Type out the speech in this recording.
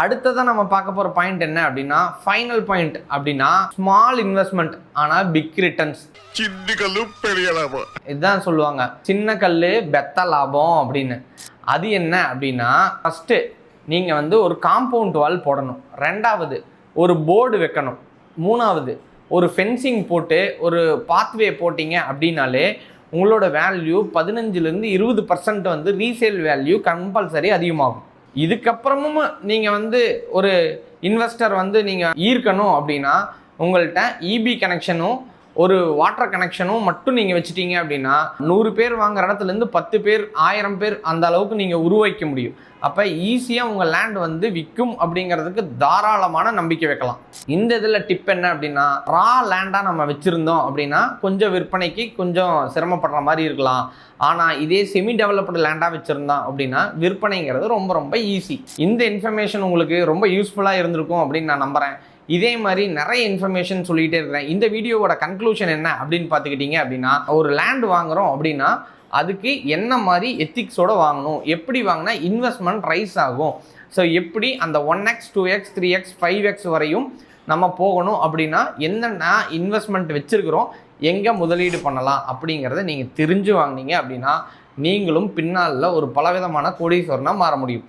அடுத்ததான் நம்ம பார்க்க போகிற பாயிண்ட் என்ன அப்படின்னா ஃபைனல் பாயிண்ட் அப்படின்னா ஸ்மால் இன்வெஸ்ட்மெண்ட் ஆனால் பிக் ரிட்டர்ன்ஸ் சின்ன கல்லு பெரிய லாபம். இதுதான் சொல்லுவாங்க. சின்ன கல் பெத்த லாபம் அப்படின்னு. அது என்ன அப்படின்னா ஃபஸ்ட்டு நீங்கள் வந்து ஒரு காம்பவுண்ட் வால் போடணும். ரெண்டாவது ஒரு போர்டு வைக்கணும். மூணாவது ஒரு ஃபென்சிங் போட்டு ஒரு பாத்வே போட்டிங்க அப்படின்னாலே உங்களோட வேல்யூ பதினஞ்சுலேருந்து இருபது பர்சன்ட் வந்து ரீசேல் வேல்யூ கம்பல்சரி அதிகமாகும். இதுக்கப்புறமும் நீங்கள் வந்து ஒரு இன்வெஸ்டர் வந்து நீங்கள் ஈர்க்கணும் அப்படின்னா உங்கள்கிட்ட இபி கனெக்ஷனும் ஒரு வாட்டர் கனெக்ஷனும் மட்டும் நீங்கள் வச்சுட்டீங்க அப்படின்னா நூறு பேர் வாங்குற இடத்துலேருந்து பத்து பேர் ஆயிரம் பேர் அந்த அளவுக்கு நீங்கள் உருவாக்க முடியும். அப்போ ஈஸியாக உங்கள் லேண்ட் வந்து விற்கும் அப்படிங்கிறதுக்கு தாராளமான நம்பிக்கை வைக்கலாம். இந்த இதில் டிப் என்ன அப்படின்னா ரா லேண்டாக நம்ம வச்சுருந்தோம் அப்படின்னா கொஞ்சம் விற்பனைக்கு கொஞ்சம் சிரமப்படுற மாதிரி இருக்கலாம். ஆனால் இதே செமி டெவலப்டு லேண்டாக வச்சுருந்தோம் அப்படின்னா விற்பனைங்கிறது ரொம்ப ரொம்ப ஈஸி இந்த இன்ஃபர்மேஷன் உங்களுக்கு ரொம்ப யூஸ்ஃபுல்லாக இருந்திருக்கும் அப்படின்னு நான் நம்புகிறேன் இதே மாதிரி நிறைய இன்ஃபர்மேஷன் சொல்லிகிட்டே இருக்கிறேன். இந்த வீடியோவோட கன்க்ளூஷன் என்ன அப்படின்னு பார்த்துக்கிட்டிங்க அப்படின்னா ஒரு லேண்ட் வாங்குகிறோம் அப்படின்னா அதுக்கு என்ன மாதிரி எத்திக்ஸோடு வாங்கணும்? எப்படி வாங்கினா இன்வெஸ்ட்மெண்ட் ரைஸ் ஆகும். ஸோ எப்படி அந்த one X two X three X five X வரையும் நம்ம போகணும் அப்படின்னா என்னென்ன இன்வெஸ்ட்மெண்ட் வச்சுருக்கிறோம் எங்கே முதலீடு பண்ணலாம் அப்படிங்கிறத நீங்கள் தெரிஞ்சு வாங்குனீங்க அப்படின்னா நீங்களும் பின்னாளில் ஒரு பலவிதமான கோடீஸ்வரனாக மாற முடியும்.